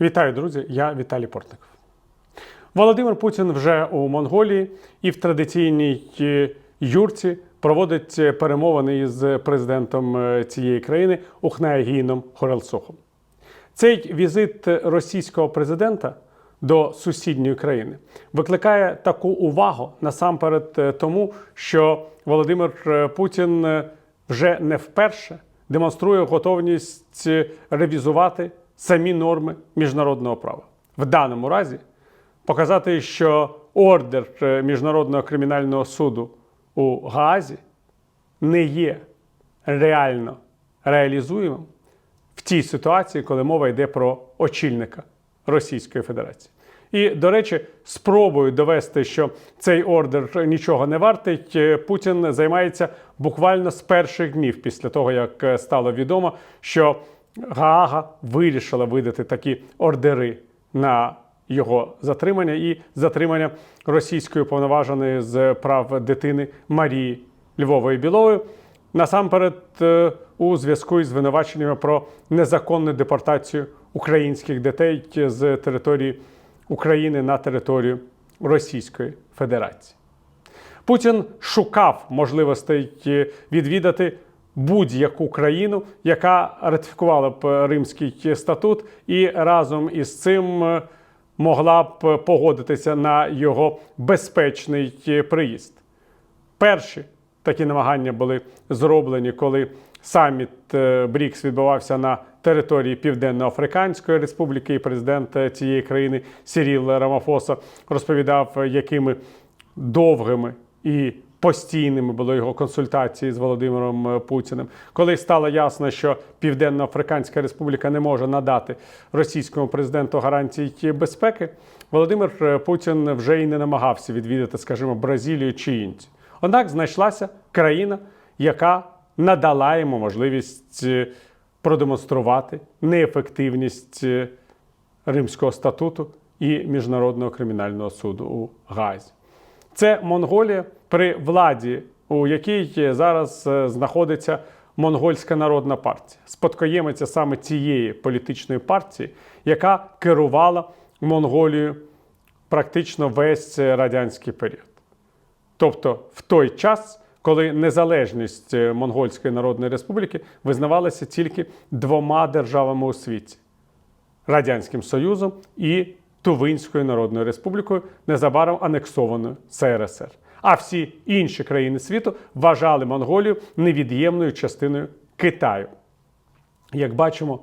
Вітаю, друзі! Я Віталій Портников. Володимир Путін вже у Монголії і в традиційній е, юрці проводить е, перемовини із президентом е, цієї країни Ухнаягіном Хорелсохом. Цей візит російського президента до сусідньої країни викликає таку увагу насамперед тому, що Володимир Путін вже не вперше демонструє готовність ревізувати самі норми міжнародного права. В даному разі показати, що ордер е, Міжнародного кримінального суду у Гаазі не є реально реалізуємим в тій ситуації, коли мова йде про очільника Російської Федерації. І, до речі, спробою довести, що цей ордер нічого не вартить, е, Путін займається буквально з перших днів після того, як е, стало відомо, що Гаага вирішила видати такі ордери на його затримання і затримання російської повноваженої з прав дитини Марії Львової Білової. Насамперед, е, у зв'язку із звинуваченнями про незаконну депортацію українських дітей з території України на територію Російської Федерації. Путін шукав можливостей е, відвідати будь-яку країну, яка ратифікувала б Римський статут, і разом із цим е, могла б погодитися на його безпечний е, приїзд. Перші такі намагання були зроблені, коли саміт е, БРІКС відбувався на території Південно-Африканської Республіки, і президент е, цієї країни Сіріл Рамафоса розповідав, е, якими довгими і постійними були його консультації з Володимиром е, Путіним. Коли стало ясно, що Південно-Африканська Республіка не може надати російському президенту гарантій безпеки, Володимир е, Путін вже й не намагався відвідати, скажімо, Бразилію чи Індію. Однак знайшлася країна, яка надала йому можливість е, продемонструвати неефективність Римського статуту і Міжнародного кримінального суду у Гаазі. Це Монголія при владі, у якій зараз е, знаходиться Монгольська народна партія, спадкоємиця саме цієї політичної партії, яка керувала Монголією практично весь радянський період. Тобто в той час, коли незалежність е, Монгольської Народної Республіки визнавалася тільки двома державами у світі Радянським Союзом і Тувинською Народною Республікою, незабаром анексованою СРСР. А всі інші країни світу вважали Монголію невід'ємною частиною Китаю. Як бачимо,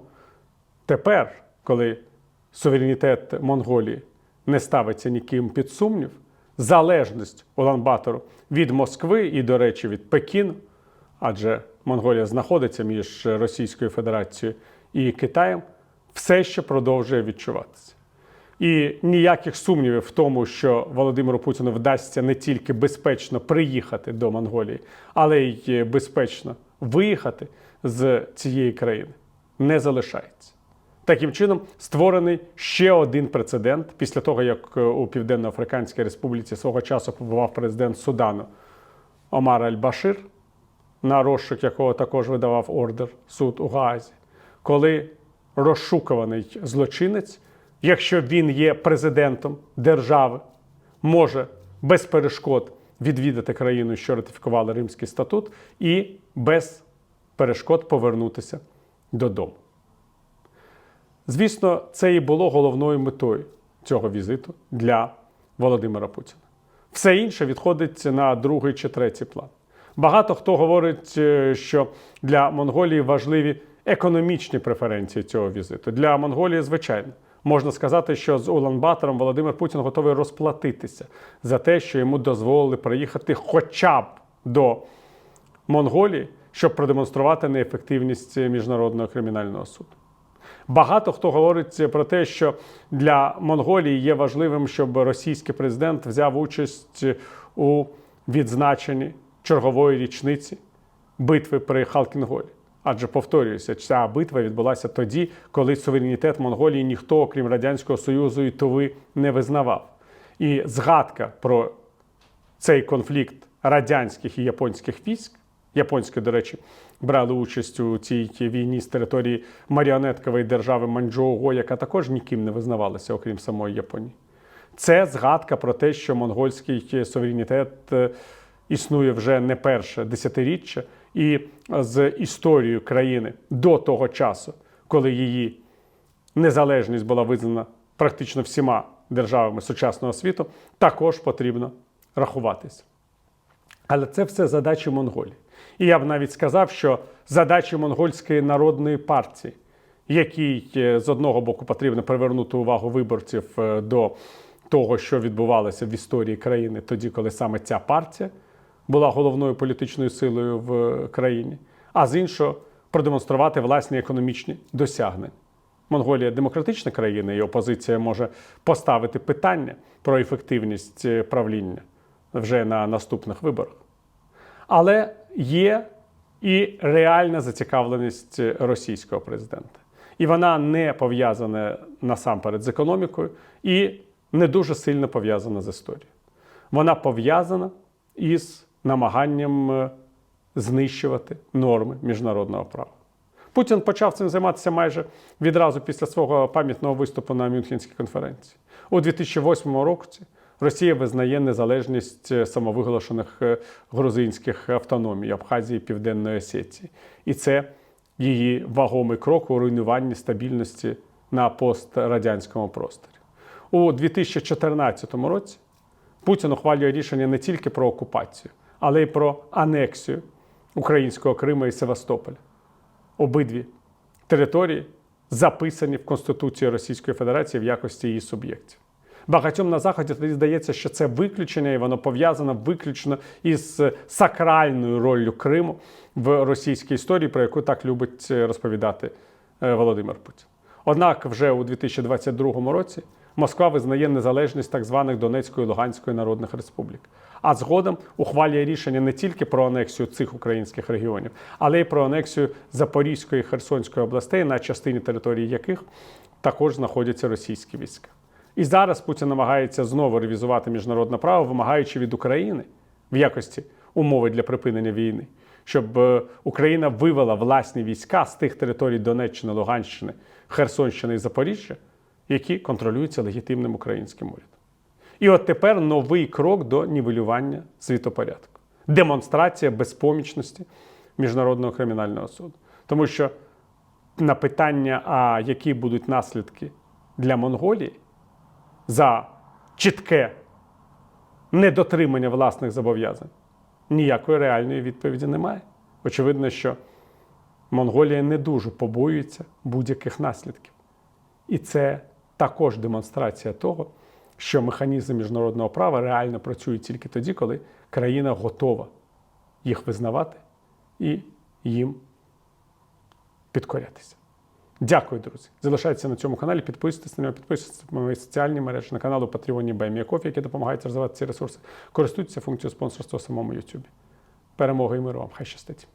тепер, коли суверенітет Монголії не ставиться ніким під сумнів, залежність Улан-Батору від Москви і, до речі, від Пекіну, адже Монголія знаходиться між Російською Федерацією і Китаєм, все ще продовжує відчуватися. І ніяких сумнівів в тому, що Володимиру Путіну вдасться не тільки безпечно приїхати до Монголії, але й безпечно виїхати з цієї країни, не залишається. Таким чином, створений ще один прецедент після того, як у Південно-Африканській Республіці свого часу побував президент Судану Омар Аль-Башир, на розшук якого також видавав ордер суд у Гаазі, коли розшукуваний злочинець, якщо він є президентом держави, може без перешкод відвідати країну, що ратифікувала Римський статут, і без перешкод повернутися додому. Звісно, це і було головною метою цього візиту для Володимира Путіна. Все інше відходить на другий чи третій план. Багато хто говорить, е, що для Монголії важливі економічні преференції цього візиту. Для Монголії, звичайно, можна сказати, що з Улан-Батором Володимир Путін готовий розплатитися за те, що йому дозволили приїхати хоча б до Монголії, щоб продемонструвати неефективність міжнародного кримінального суду. Багато хто говорить про те, що для Монголії є важливим, щоб російський президент взяв участь у відзначенні чергової річниці битви при Халкінголі. Адже повторююся, ця битва відбулася тоді, коли суверенітет Монголії ніхто, окрім Радянського Союзу і Туви, не визнавав. І згадка про цей конфлікт радянських і японських військ, японське, до речі, брали участь у цій війні з території маріонеткової держави Маньчжоуго, яка також ніким не визнавалася, окрім самої Японії. Це згадка про те, що монгольський суверенітет е, існує вже не перше десятиріччя, і з історією країни до того часу, коли її незалежність була визнана практично всіма державами сучасного світу, також потрібно рахуватися. Але це все задачі Монголії. І я б навіть сказав, що задачі монгольської народної партії, якій е, з одного боку потрібно привернути увагу виборців е, до того, що відбувалося в історії країни тоді, коли саме ця партія була головною політичною силою в країні, а з іншого продемонструвати власні економічні досягнення. Монголія демократична країна, і опозиція може поставити питання про ефективність е, правління вже на наступних виборах. Але є і реальна зацікавленість російського президента. І вона не пов'язана насамперед з економікою і не дуже сильно пов'язана з історією. Вона пов'язана із намаганням е, знищувати норми міжнародного права. Путін почав цим займатися майже відразу після свого пам'ятного виступу на Мюнхенській конференції. У 2008 році Росія визнає незалежність е, самовиголошених е, грузинських автономій Абхазії Південної Осетії. І це її вагомий крок у руйнуванні стабільності на пострадянському просторі. У 2014 році Путін ухвалює рішення не тільки про окупацію, але й про анексію українського Криму і Севастополя. Обидві території записані в Конституції Російської Федерації в якості її суб'єктів. Багатьом на заході тоді здається, що це виключення, і воно пов'язано виключно із сакральною роллю Криму в російській історії, про яку так любить розповідати е, Володимир Путін. Однак, вже у 2022 році Москва визнає незалежність так званих Донецької і Луганської народних республік, а згодом ухвалює рішення не тільки про анексію цих українських регіонів, але й про анексію Запорізької і Херсонської областей, на частині території яких також знаходяться російські війська. І зараз Путін намагається знову ревізувати міжнародне право, вимагаючи від України в якості умови для припинення війни, щоб е, Україна вивела власні війська з тих територій Донеччини, Луганщини, Херсонщини і Запоріжжя, які контролюються легітимним українським урядом. І от тепер новий крок до нівелювання світопорядку. Демонстрація безпомічності Міжнародного кримінального суду. Тому що на питання, а які будуть наслідки для Монголії за чітке недотримання власних зобов'язань, ніякої реальної відповіді немає. Очевидно, що Монголія не дуже побоюється будь-яких наслідків. І це також демонстрація того, що механізм міжнародного права реально працює тільки тоді, коли країна готова їх визнавати і їм підкорятися. Дякую, друзі. Залишайтеся на цьому каналі, підписуйтесь на нього, підписуйтесь на мої соціальні мережі, на канал у Патреоні які допомагають розвивати ці ресурси. Користуйтеся функцією спонсорства у самому YouTube. Перемоги і миру вам! Хай щастить!